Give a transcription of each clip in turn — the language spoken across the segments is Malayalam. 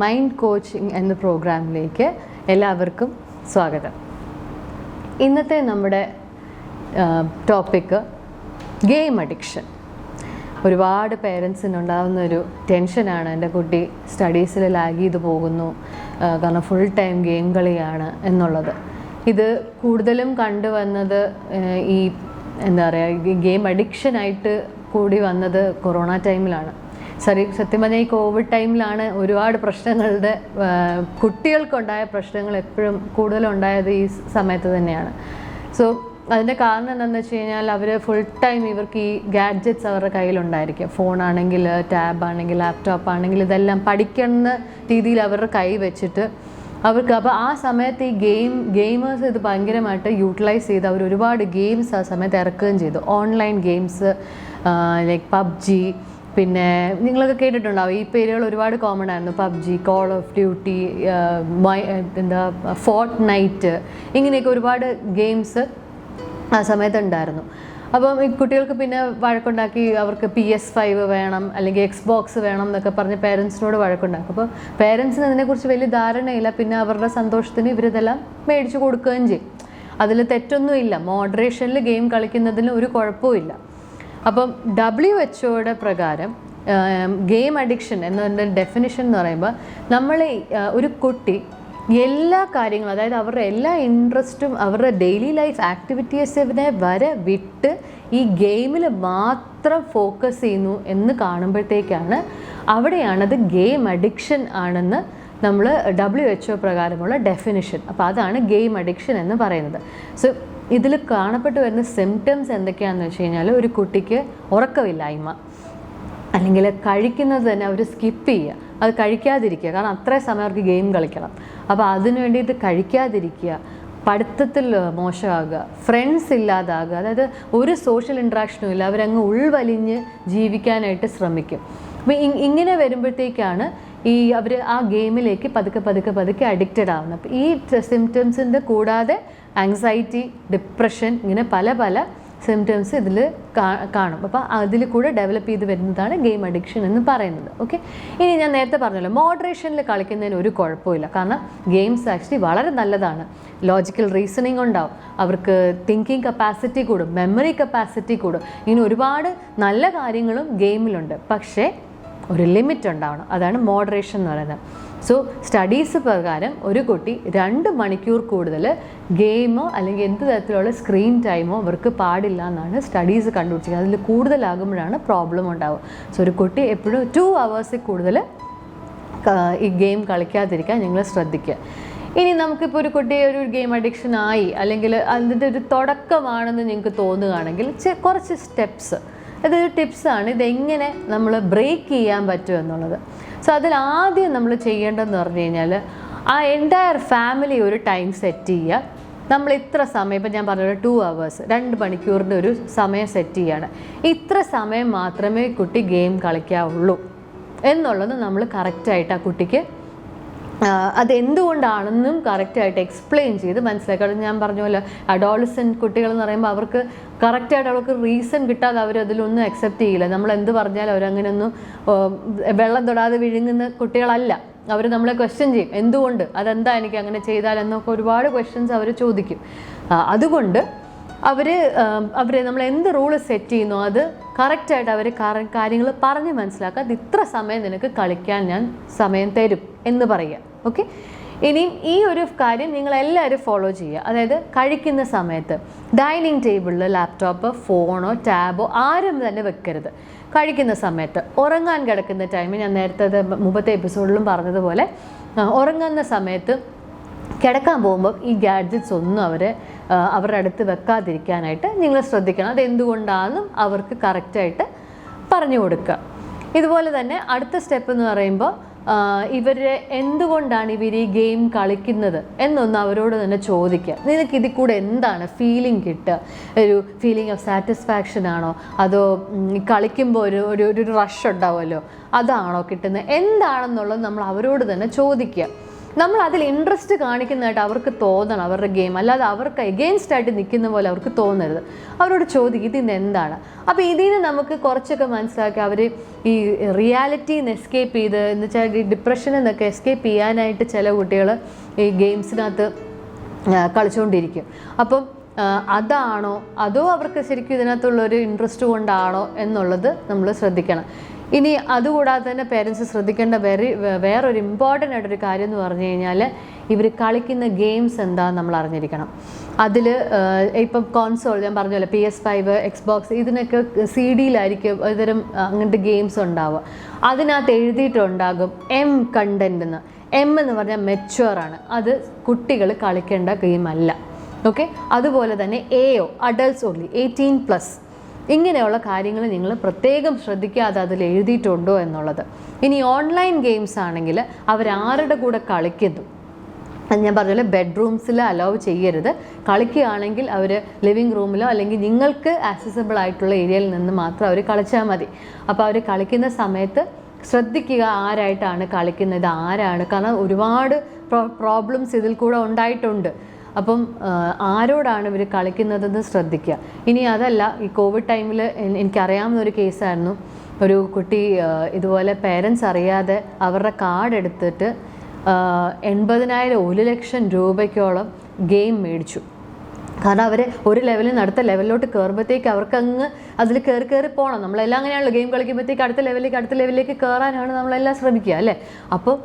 മൈൻഡ് കോച്ചിങ് എന്ന പ്രോഗ്രാമിലേക്ക് എല്ലാവർക്കും സ്വാഗതം. ഇന്നത്തെ നമ്മുടെ ടോപ്പിക്ക് ഗെയിം അഡിക്ഷൻ ഒരുപാട് പേരൻസിനുണ്ടാകുന്ന ഒരു ടെൻഷനാണ് എന്റെ കുട്ടി സ്റ്റഡീസിൽ ലാഗ് ചെയ്ത് പോകുന്നു. കാരണം ഫുൾ ടൈം ഗെയിം കളിയാണ് എന്നുള്ളത്. ഇത് കൂടുതലും കണ്ടുവന്നത് ഈ എന്താ പറയുക ഗെയിം അഡിക്ഷനായിട്ട് കൂടി വന്നത് കൊറോണ ടൈമിലാണ് സരി സത്യം പറഞ്ഞാൽ ഈ കോവിഡ് ടൈമിലാണ് ഒരുപാട് പ്രശ്നങ്ങളുടെ കുട്ടികൾക്കുണ്ടായ പ്രശ്നങ്ങൾ എപ്പോഴും കൂടുതലുണ്ടായത് ഈ സമയത്ത് തന്നെയാണ്. സോ അതിന്റെ കാരണം എന്താണെന്ന് വെച്ച് കഴിഞ്ഞാൽ അവർ ഫുൾ ടൈം ഇവർക്ക് ഈ ഗാഡ്ജറ്റ്സ് അവരുടെ കയ്യിലുണ്ടായിരിക്കും. ഫോണാണെങ്കിൽ ടാബ് ആണെങ്കിൽ ലാപ്ടോപ്പ് ആണെങ്കിൽ ഇതെല്ലാം പഠിക്കുന്ന രീതിയിൽ അവരുടെ കൈ വെച്ചിട്ട് അവർക്ക് അപ്പോൾ ആ സമയത്ത് ഈ ഗെയിം ഗെയിമേഴ്സ് ഇത് ഭയങ്കരമായിട്ട് യൂട്ടിലൈസ് ചെയ്ത് അവർ ഒരുപാട് ഗെയിംസ് ആ സമയത്ത് ഇറക്കുകയും ചെയ്തു. ഓൺലൈൻ ഗെയിംസ് ലൈക്ക് പബ്ജി പിന്നെ നിങ്ങളൊക്കെ കേട്ടിട്ടുണ്ടാവും ഈ പേരുകൾ ഒരുപാട് കോമൺ ആയിരുന്നു. പബ്ജി കോൾ ഓഫ് ഡ്യൂട്ടി എന്താ ഫോർട്ട് നൈറ്റ് ഇങ്ങനെയൊക്കെ ഒരുപാട് ഗെയിംസ് ആ സമയത്ത് ഉണ്ടായിരുന്നു. അപ്പം ഈ കുട്ടികൾക്ക് പിന്നെ വഴക്കുണ്ടാക്കി അവർക്ക് പി എസ് ഫൈവ് വേണം അല്ലെങ്കിൽ എക്സ് ബോക്സ് വേണം എന്നൊക്കെ പറഞ്ഞ് പേരൻസിനോട് വഴക്കുണ്ടാക്കും. അപ്പോൾ പേരൻസിന് അതിനെക്കുറിച്ച് വലിയ ധാരണയില്ല പിന്നെ അവരുടെ സന്തോഷത്തിന് ഇവരിതെല്ലാം മേടിച്ചു കൊടുക്കുകയും ചെയ്യും. അതിൽ തെറ്റൊന്നുമില്ല. മോഡറേഷനിൽ ഗെയിം കളിക്കുന്നതിന് ഒരു കുഴപ്പമില്ല അപ്പം ഡബ്ല്യു എച്ച് ഒയുടെ പ്രകാരം ഗെയിം അഡിക്ഷൻ എന്നതിന്റെ ഡെഫിനിഷൻ എന്ന് പറയുമ്പോൾ നമ്മൾ ഒരു കുട്ടി എല്ലാ കാര്യങ്ങളും അതായത് അവരുടെ എല്ലാ ഇൻട്രസ്റ്റും അവരുടെ ഡെയിലി ലൈഫ് ആക്ടിവിറ്റീസിനെ വരെ വിട്ട് ഈ ഗെയിമിൽ മാത്രം ഫോക്കസ് ചെയ്യുന്നു എന്ന് കാണുമ്പോഴത്തേക്കാണ് അവിടെയാണത് ഗെയിം അഡിക്ഷൻ ആണെന്ന് നമ്മൾ ഡബ്ല്യു എച്ച് ഒ പ്രകാരമുള്ള ഡെഫിനിഷൻ അപ്പോൾ അതാണ് ഗെയിം അഡിക്ഷൻ എന്ന് പറയുന്നത്. സോ ഇതിൽ കാണപ്പെട്ടു വരുന്ന സിംറ്റംസ് എന്തൊക്കെയാണെന്ന് വെച്ച് കഴിഞ്ഞാൽ ഒരു കുട്ടിക്ക് ഉറക്കമില്ലായ്മ. അല്ലെങ്കിൽ കഴിക്കുന്നത് തന്നെ അവർ സ്കിപ്പ് ചെയ്യുക. അത് കഴിക്കാതിരിക്കുക. കാരണം അത്രയും സമയം അവർക്ക് ഗെയിം കളിക്കണം. അപ്പോൾ അതിനുവേണ്ടി ഇത് കഴിക്കാതിരിക്കുക. പഠിത്തത്തിൽ മോശമാകുക. ഫ്രണ്ട്സ് ഇല്ലാതാകുക. അതായത് ഒരു സോഷ്യൽ ഇൻട്രാക്ഷനും ഇല്ല. അവരങ്ങ് ഉൾവലിഞ്ഞ് ജീവിക്കാനായിട്ട് ശ്രമിക്കും. അപ്പോൾ ഇങ്ങനെ വരുമ്പോഴത്തേക്കാണ് ഈ അവർ ആ ഗെയിമിലേക്ക് പതുക്കെ പതുക്കെ പതുക്കെ അഡിക്റ്റഡ് ആവുന്നത്. അപ്പോൾ ഈ സിംറ്റംസിന്റെ കൂടാതെ ആങ്സൈറ്റി ഡിപ്രഷൻ ഇങ്ങനെ പല പല സിംറ്റംസ് ഇതിൽ കാണും. അപ്പോൾ അതിൽ കൂടെ ഡെവലപ്പ് ചെയ്ത് വരുന്നതാണ് ഗെയിം അഡിക്ഷൻ എന്ന് പറയുന്നത്. ഓക്കെ ഇനി ഞാൻ നേരത്തെ പറഞ്ഞല്ലോ മോഡറേഷനിൽ കളിക്കുന്നതിന് ഒരു കുഴപ്പമില്ല. കാരണം ഗെയിംസ് ആക്ച്വലി വളരെ നല്ലതാണ്. ലോജിക്കൽ റീസണിങ് ഉണ്ടാവും. അവർക്ക് തിങ്കിങ് കപ്പാസിറ്റി കൂടും മെമ്മറി കപ്പാസിറ്റി കൂടും. ഇങ്ങനെ ഒരുപാട് നല്ല കാര്യങ്ങളും ഗെയിമിലുണ്ട് പക്ഷേ ഒരു ലിമിറ്റ് ഉണ്ടാവണം. അതാണ് മോഡറേഷൻ എന്ന് പറയുന്നത്. സോ സ്റ്റഡീസ് പ്രകാരം ഒരു കുട്ടി രണ്ട് മണിക്കൂർ കൂടുതൽ ഗെയിമോ അല്ലെങ്കിൽ എന്ത് തരത്തിലുള്ള സ്ക്രീൻ ടൈമോ അവർക്ക് പാടില്ല എന്നാണ് സ്റ്റഡീസ് കണ്ടുപിടിച്ചിരിക്കുന്നത് അതിൽ കൂടുതലാകുമ്പോഴാണ് പ്രോബ്ലം ഉണ്ടാവുക. സോ ഒരു കുട്ടി എപ്പോഴും ടു അവേഴ്സിൽ കൂടുതൽ ഈ ഗെയിം കളിക്കാതിരിക്കാൻ നിങ്ങൾ ശ്രദ്ധിക്കുക. ഇനി നമുക്കിപ്പോൾ ഒരു കുട്ടിയെ ഒരു ഗെയിം അഡിക്ഷൻ ആയി അല്ലെങ്കിൽ അതിന്റെ ഒരു തുടക്കമാണെന്ന് നിങ്ങൾക്ക് തോന്നുകയാണെങ്കിൽ കുറച്ച് സ്റ്റെപ്സ് ഇതൊരു ടിപ്സാണ്. ഇതെങ്ങനെ നമ്മൾ ബ്രേക്ക് ചെയ്യാൻ പറ്റും എന്നുള്ളത്. സോ അതിൽ ആദ്യം നമ്മൾ ചെയ്യേണ്ടതെന്ന് പറഞ്ഞു കഴിഞ്ഞാൽ ആ എന്റയർ ഫാമിലി ഒരു ടൈം സെറ്റ് ചെയ്യുക. നമ്മൾ ഇത്ര സമയം ഇപ്പം ഞാൻ പറഞ്ഞ ടു അവേഴ്സ് രണ്ട് മണിക്കൂറിന്റെ ഒരു സമയം സെറ്റ് ചെയ്യാണ് ഇത്ര സമയം മാത്രമേ കുട്ടി ഗെയിം കളിക്കാവുള്ളൂ. എന്നുള്ളത് നമ്മൾ കറക്റ്റായിട്ട് ആ കുട്ടിക്ക് അതെന്തുകൊണ്ടാണെന്നും കറക്റ്റായിട്ട് എക്സ്പ്ലെയിൻ ചെയ്ത് മനസ്സിലാക്കി. കാരണം ഞാൻ പറഞ്ഞ പോലെ അഡോളസെന്റ് കുട്ടികൾ എന്ന് പറയുമ്പോൾ അവർക്ക് കറക്റ്റായിട്ട് അവർക്ക് റീസൺ കിട്ടാതെ അവർ അതിലൊന്നും അക്സെപ്റ്റ് ചെയ്യില്ല. നമ്മൾ എന്ത് പറഞ്ഞാലും അവരങ്ങനെയൊന്നും വെള്ളം തൊടാതെ വിഴുങ്ങുന്ന കുട്ടികളല്ല. അവർ നമ്മളെ ക്വസ്റ്റ്യൻ ചെയ്യും. എന്തുകൊണ്ട്? അതെന്താ എനിക്ക് അങ്ങനെ ചെയ്താൽ എന്നൊക്കെ ഒരുപാട് ക്വസ്റ്റ്യൻസ് അവർ ചോദിക്കും. അതുകൊണ്ട് അവർ അവരെ നമ്മൾ എന്ത് റൂൾ സെറ്റ് ചെയ്യുന്നോ അത് കറക്റ്റായിട്ട് അവർ കാര്യങ്ങൾ പറഞ്ഞ് മനസ്സിലാക്കുക അത് ഇത്ര സമയം നിനക്ക് കളിക്കാൻ ഞാൻ സമയം തരും എന്ന് പറയുക. ഓക്കെ ഇനിയും ഈ ഒരു കാര്യം നിങ്ങൾ എല്ലാവരും ഫോളോ ചെയ്യുക. അതായത് കഴിക്കുന്ന സമയത്ത് ഡൈനിങ് ടേബിളിൽ ലാപ്ടോപ്പ് ഫോണോ ടാബോ ആരും തന്നെ വെക്കരുത്. കഴിക്കുന്ന സമയത്ത് ഉറങ്ങാൻ കിടക്കുന്ന ടൈമിൽ ഞാൻ നേരത്തെ മുമ്പത്തെ എപ്പിസോഡിലും പറഞ്ഞതുപോലെ ഉറങ്ങുന്ന സമയത്ത് കിടക്കാൻ പോകുമ്പോൾ ഈ ഗാഡ്ജറ്റ്സ് ഒന്നും അവർ അവരുടെ അടുത്ത് വെക്കാതിരിക്കാനായിട്ട് നിങ്ങൾ ശ്രദ്ധിക്കണം. അത് എന്തുകൊണ്ടാണെന്നും അവർക്ക് കറക്റ്റായിട്ട് പറഞ്ഞു കൊടുക്കുക. ഇതുപോലെ തന്നെ അടുത്ത സ്റ്റെപ്പ് എന്ന് പറയുമ്പോൾ ഇവരെ എന്തുകൊണ്ടാണ് ഇവർ ഈ ഗെയിം കളിക്കുന്നത് എന്നൊന്ന് അവരോട് തന്നെ ചോദിക്കുക നിനക്ക് ഇതിൽ കൂടെ എന്താണ് ഫീലിംഗ് കിട്ടുക? ഒരു ഫീലിംഗ് ഓഫ് സാറ്റിസ്ഫാക്ഷൻ ആണോ? അതോ കളിക്കുമ്പോൾ ഒരു ഒരു ഒരു റഷ് ഉണ്ടാവുമല്ലോ? അതാണോ കിട്ടുന്നത്? എന്താണെന്നുള്ളത് നമ്മൾ അവരോട് തന്നെ ചോദിക്കുക നമ്മൾ അതിൽ ഇൻട്രസ്റ്റ് കാണിക്കുന്നതായിട്ട് അവർക്ക് തോന്നണം അവരുടെ ഗെയിം അല്ലാതെ അവർക്ക് എഗെയിൻസ്റ്റ് ആയിട്ട് നിൽക്കുന്ന പോലെ അവർക്ക് തോന്നരുത്. അവരോട് ചോദിക്കും ഇതിന് എന്താണ്? അപ്പോൾ ഇതിന് നമുക്ക് കുറച്ചൊക്കെ മനസ്സിലാക്കി അവർ ഈ റിയാലിറ്റിയിൽ നിന്ന് എസ്കേപ്പ് ചെയ്ത് എന്ന് വെച്ചാൽ ഈ ഡിപ്രഷനിൽ നിന്നൊക്കെ എസ്കേപ്പ് ചെയ്യാനായിട്ട് ചില കുട്ടികൾ ഈ ഗെയിംസിനകത്ത് കളിച്ചുകൊണ്ടിരിക്കും അപ്പം അതാണോ? അതോ അവർക്ക് ശരിക്കും ഇതിനകത്തുള്ളൊരു ഇൻട്രസ്റ്റ് കൊണ്ടാണോ എന്നുള്ളത് നമ്മൾ ശ്രദ്ധിക്കണം. ഇനി അതുകൂടാതെ തന്നെ പേരൻസ് ശ്രദ്ധിക്കേണ്ട വെറി വേറൊരു ഇമ്പോർട്ടന്റ് ആയിട്ടൊരു കാര്യം എന്ന് പറഞ്ഞു കഴിഞ്ഞാൽ ഇവർ കളിക്കുന്ന ഗെയിംസ് എന്താണെന്ന് നമ്മൾ അറിഞ്ഞിരിക്കണം. അതിൽ ഇപ്പം കോൺസോൾ ഞാൻ പറഞ്ഞല്ലോ P S five X box ഇതിനൊക്കെ സി ഡിയിലായിരിക്കും ഇത്തരം അങ്ങനത്തെ ഗെയിംസ് ഉണ്ടാവുക. അതിനകത്ത് എഴുതിയിട്ടുണ്ടാകും എം കണ്ടന്റ് എന്ന്. എം എന്ന് പറഞ്ഞാൽ മെച്ചുവർ ആണ്. അത് കുട്ടികൾ കളിക്കേണ്ട ഗെയിമല്ല ഓക്കെ അതുപോലെ തന്നെ A O adults only eighteen plus ഇങ്ങനെയുള്ള കാര്യങ്ങൾ നിങ്ങൾ പ്രത്യേകം ശ്രദ്ധിക്കാതെ അതിൽ എഴുതിയിട്ടുണ്ടോ എന്നുള്ളത്. ഇനി ഓൺലൈൻ ഗെയിംസ് ആണെങ്കിൽ അവരാരുടെ കൂടെ കളിക്കുന്നു. ഞാൻ പറഞ്ഞ ബെഡ്റൂംസിൽ അലോവ് ചെയ്യരുത്. കളിക്കുകയാണെങ്കിൽ അവർ ലിവിങ് റൂമിലോ അല്ലെങ്കിൽ നിങ്ങൾക്ക് ആക്സസബിൾ ആയിട്ടുള്ള ഏരിയയിൽ നിന്ന് മാത്രം അവർ കളിച്ചാൽ മതി. അപ്പോൾ അവർ കളിക്കുന്ന സമയത്ത് ശ്രദ്ധിക്കുക ആരായിട്ടാണ് കളിക്കുന്നത് ആരാണ്. കാരണം ഒരുപാട് പ്രോബ്ലംസ് ഇതിൽ കൂടെ ഉണ്ടായിട്ടുണ്ട്. അപ്പം ആരോടാണ് ഇവർ കളിക്കുന്നതെന്ന് ശ്രദ്ധിക്കുക. ഇനി അതല്ല ഈ കോവിഡ് ടൈമിൽ എനിക്കറിയാവുന്ന ഒരു കേസായിരുന്നു. ഒരു കുട്ടി ഇതുപോലെ പേരൻസ് അറിയാതെ അവരുടെ കാർഡ് എടുത്തിട്ട് എൺപതിനായിരം ഒരു ലക്ഷം രൂപയ്ക്കോളം ഗെയിം മേടിച്ചു. കാരണം അവർ ഒരു ലെവലിൽ നിന്ന് അടുത്ത ലെവലിലോട്ട് കയറുമ്പോഴത്തേക്ക് അവർക്ക് അങ്ങ് അതിൽ കയറി കയറി പോകണം നമ്മളെല്ലാം അങ്ങനെയാണല്ലോ ഗെയിം കളിക്കുമ്പോഴത്തേക്ക് അടുത്ത ലെവലിലേക്ക് അടുത്ത ലെവലിലേക്ക് കയറാനാണ് നമ്മളെല്ലാം ശ്രമിക്കുക അല്ലേ? അപ്പോൾ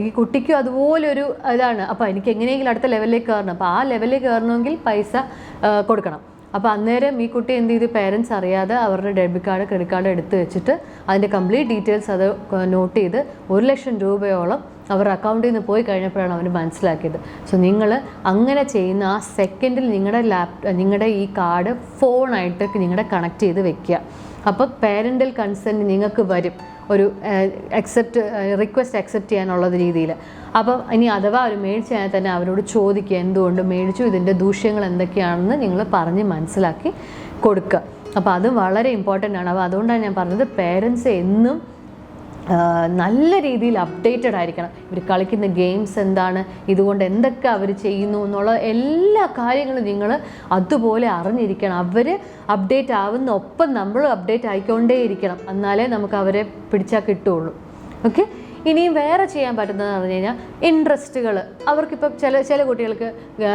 ഈ കുട്ടിക്കും അതുപോലൊരു ഇതാണ്. അപ്പോൾ എനിക്ക് എങ്ങനെയെങ്കിലും അടുത്ത ലെവലിലേക്ക് കയറണം അപ്പോൾ ആ ലെവലിൽ കയറണമെങ്കിൽ പൈസ കൊടുക്കണം. അപ്പോൾ അന്നേരം ഈ കുട്ടി എന്ത് ചെയ്ത്? പേരൻസ് അറിയാതെ അവരുടെ ഡെബിറ്റ് കാർഡ് ക്രെഡിറ്റ് കാർഡ് എടുത്ത് വെച്ചിട്ട് അതിന്റെ കംപ്ലീറ്റ് ഡീറ്റെയിൽസ് അത് നോട്ട് ചെയ്ത് ഒരു ലക്ഷം രൂപയോളം അവരുടെ അക്കൗണ്ടിൽ നിന്ന് പോയി കഴിഞ്ഞപ്പോഴാണ് അവർ മനസ്സിലാക്കിയത്. സോ നിങ്ങൾ അങ്ങനെ ചെയ്യുന്ന ആ സെക്കൻഡിൽ നിങ്ങളുടെ ലാപ് നിങ്ങളുടെ ഈ കാർഡ് ഫോണായിട്ട് നിങ്ങളുടെ കണക്ട് ചെയ്ത് വെക്കുക. അപ്പോൾ പേരന്റൽ കൺസെന്റ് നിങ്ങൾക്ക് വരും. ഒരു അക്സെപ്റ്റ് റിക്വസ്റ്റ് അക്സെപ്റ്റ് ചെയ്യാനുള്ള രീതിയിൽ അപ്പം ഇനി അഥവാ അവർ മേടിച്ചു കഴിഞ്ഞാൽ തന്നെ അവരോട് ചോദിക്കുക എന്തുകൊണ്ട് മേടിച്ചു ഇതിന്റെ ദൂഷ്യങ്ങൾ എന്തൊക്കെയാണെന്ന് നിങ്ങൾ പറഞ്ഞ് മനസ്സിലാക്കി കൊടുക്കുക. അപ്പോൾ അത് വളരെ ഇമ്പോർട്ടന്റ് ആണ്. അപ്പോൾ അതുകൊണ്ടാണ് ഞാൻ പറഞ്ഞത് പേരൻസ് എന്നും നല്ല രീതിയിൽ അപ്ഡേറ്റഡ് ആയിരിക്കണം. ഇവർ കളിക്കുന്ന ഗെയിംസ് എന്താണ് ഇതുകൊണ്ട് എന്തൊക്കെ അവർ ചെയ്യുന്നു എന്നുള്ള എല്ലാ കാര്യങ്ങളും നിങ്ങൾ അതുപോലെ അറിഞ്ഞിരിക്കണം. അവർ അപ്ഡേറ്റ് ആവുന്ന ഒപ്പം നമ്മൾ അപ്ഡേറ്റ് ആയിക്കൊണ്ടേയിരിക്കണം. എന്നാലേ നമുക്ക് അവരെ പിടിച്ചാൽ കിട്ടുള്ളൂ. ഓക്കെ ഇനിയും വേറെ ചെയ്യാൻ പറ്റുന്നതെന്ന് പറഞ്ഞു കഴിഞ്ഞാൽ ഇൻട്രസ്റ്റുകൾ അവർക്കിപ്പോൾ ചില ചില കുട്ടികൾക്ക്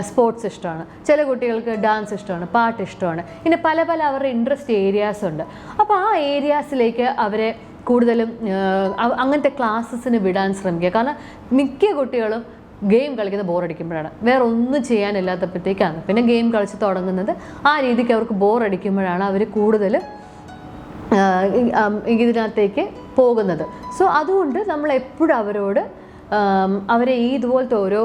സ്പോർട്സ് ഇഷ്ടമാണ്. ചില കുട്ടികൾക്ക് ഡാൻസ് ഇഷ്ടമാണ് പാട്ട് ഇഷ്ടമാണ്. ഇങ്ങനെ പല പല അവരുടെ ഇൻട്രസ്റ്റ് ഏരിയാസ് ഉണ്ട്. അപ്പോൾ ആ ഏരിയാസിലേക്ക് അവരെ കൂടുതലും അങ്ങനത്തെ ക്ലാസ്സസിന് വിടാൻ ശ്രമിക്കുക. കാരണം മിക്ക കുട്ടികളും ഗെയിം കളിക്കുന്ന ബോറടിക്കുമ്പോഴാണ്. വേറെ ഒന്നും ചെയ്യാനില്ലാത്തപ്പോഴത്തേക്കാണ്. പിന്നെ ഗെയിം കളിച്ച് തുടങ്ങുന്നത് ആ രീതിക്ക് അവർക്ക് ബോറടിക്കുമ്പോഴാണ് അവർ കൂടുതൽ ഇതിനകത്തേക്ക് പോകുന്നത്. സോ അതുകൊണ്ട് നമ്മൾ എപ്പോഴും അവരോട് അവരെ ഈ ഇതുപോലത്തെ ഓരോ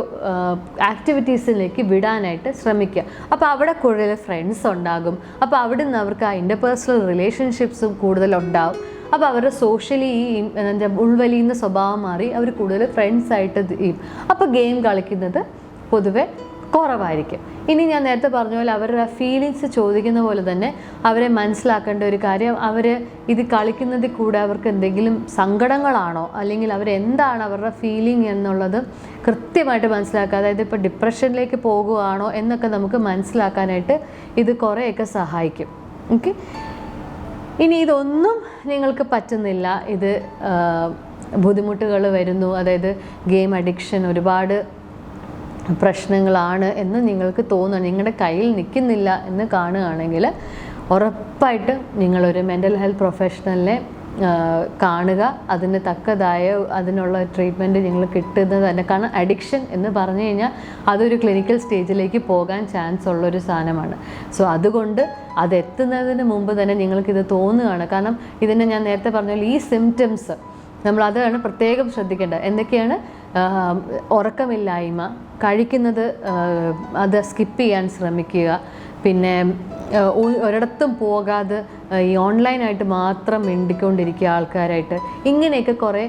ആക്ടിവിറ്റീസിലേക്ക് വിടാനായിട്ട് ശ്രമിക്കുക. അപ്പോൾ അവിടെ കൂടുതൽ ഫ്രണ്ട്സ് ഉണ്ടാകും. അപ്പോൾ അവിടെ നിന്ന് അവർക്ക് ആ ഇന്റർപേഴ്സണൽ റിലേഷൻഷിപ്സും കൂടുതൽ ഉണ്ടാവും. അപ്പോൾ അവരുടെ സോഷ്യലി ഈ എന്താ ഉൾവലിയുന്ന സ്വഭാവം മാറി അവർ കൂടുതൽ ഫ്രണ്ട്സായിട്ട് ചെയ്യും. അപ്പോൾ ഗെയിം കളിക്കുന്നത് പൊതുവെ കുറവായിരിക്കും. ഇനി ഞാൻ നേരത്തെ പറഞ്ഞ പോലെ അവരുടെ ഫീലിങ്സ് ചോദിക്കുന്ന പോലെ തന്നെ അവരെ മനസ്സിലാക്കേണ്ട ഒരു കാര്യം അവർ ഇത് കളിക്കുന്നതിൽ കൂടെ അവർക്ക് എന്തെങ്കിലും സങ്കടങ്ങളാണോ അല്ലെങ്കിൽ അവരെന്താണ് അവരുടെ ഫീലിംഗ് എന്നുള്ളത് കൃത്യമായിട്ട് മനസ്സിലാക്കുക. അതായത് ഇപ്പോൾ ഡിപ്രഷനിലേക്ക് പോകുകയാണോ എന്നൊക്കെ നമുക്ക് മനസ്സിലാക്കാനായിട്ട് ഇത് കുറേയൊക്കെ സഹായിക്കും. ഓക്കെ ഇനി ഇതൊന്നും നിങ്ങൾക്ക് പറ്റുന്നില്ല. ഇത് ബുദ്ധിമുട്ടുകൾ വരുന്നു. അതായത് ഗെയിം അഡിക്ഷൻ ഒരുപാട് പ്രശ്നങ്ങളാണ് എന്ന് നിങ്ങൾക്ക് തോന്നുന്നു. നിങ്ങളുടെ കയ്യിൽ നിൽക്കുന്നില്ല എന്ന് കാണുകയാണെങ്കിൽ ഉറപ്പായിട്ടും നിങ്ങളൊരു മെന്റൽ ഹെൽത്ത് പ്രൊഫഷണലിനെ കാണുക അതിന് തക്കതായ അതിനുള്ള ട്രീറ്റ്മെന്റ് നിങ്ങൾ കിട്ടുന്നത് തന്നെ. കാരണം അഡിക്ഷൻ എന്ന് പറഞ്ഞു കഴിഞ്ഞാൽ അതൊരു ക്ലിനിക്കൽ സ്റ്റേജിലേക്ക് പോകാൻ ചാൻസ് ഉള്ളൊരു സാധനമാണ്. സോ അതുകൊണ്ട് അതെത്തുന്നതിന് മുമ്പ് തന്നെ നിങ്ങൾക്കിത് തോന്നുകയാണ്. കാരണം ഇതിനെ ഞാൻ നേരത്തെ പറഞ്ഞ ഈ സിംറ്റംസ് നമ്മൾ അതാണ് പ്രത്യേകം ശ്രദ്ധിക്കേണ്ടത്. എന്തൊക്കെയാണ്? ഉറക്കമില്ലായ്മ കഴിക്കുന്നത് അത് സ്കിപ്പ് ചെയ്യാൻ ശ്രമിക്കുക. പിന്നെ ഒരിടത്തും പോകാതെ ഈ ഓൺലൈനായിട്ട് മാത്രം മിണ്ടിക്കൊണ്ടിരിക്കുക ആൾക്കാരായിട്ട് ഇങ്ങനെയൊക്കെ കുറേ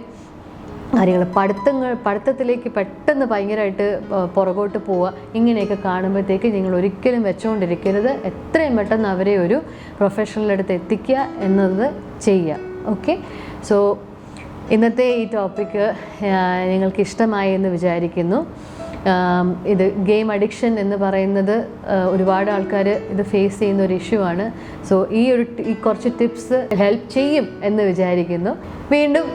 കാര്യങ്ങൾ പഠിത്തങ്ങൾ പഠിത്തത്തിലേക്ക് പെട്ടെന്ന് ഭയങ്കരമായിട്ട് പുറകോട്ട് പോവുക ഇങ്ങനെയൊക്കെ കാണുമ്പോഴത്തേക്ക് നിങ്ങൾ ഒരിക്കലും വെച്ചുകൊണ്ടിരിക്കരുത് എത്രയും പെട്ടെന്ന് അവരെ ഒരു പ്രൊഫഷണലടുത്ത് എത്തിക്കുക എന്നത് ചെയ്യുക. ഓക്കെ സോ ഇന്നത്തെ ഈ ടോപ്പിക്ക് നിങ്ങൾക്ക് ഇഷ്ടമായി എന്ന് വിചാരിക്കുന്നു. ഇത് ഗെയിം അഡിക്ഷൻ എന്ന് പറയുന്നത് ഒരുപാട് ആൾക്കാർ ഇത് ഫേസ് ചെയ്യുന്ന ഒരു ഇഷ്യൂ ആണ്. സോ ഈ ഒരു ഈ കുറച്ച് ടിപ്സ് ഹെൽപ്പ് ചെയ്യും എന്ന് വിചാരിക്കുന്നു. വീണ്ടും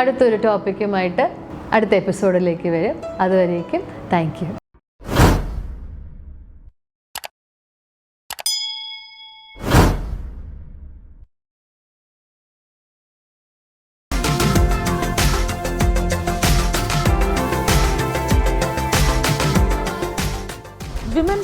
അടുത്തൊരു ടോപ്പിക്കുമായിട്ട് അടുത്ത എപ്പിസോഡിലേക്ക് വരും. അതുവരേക്കും താങ്ക്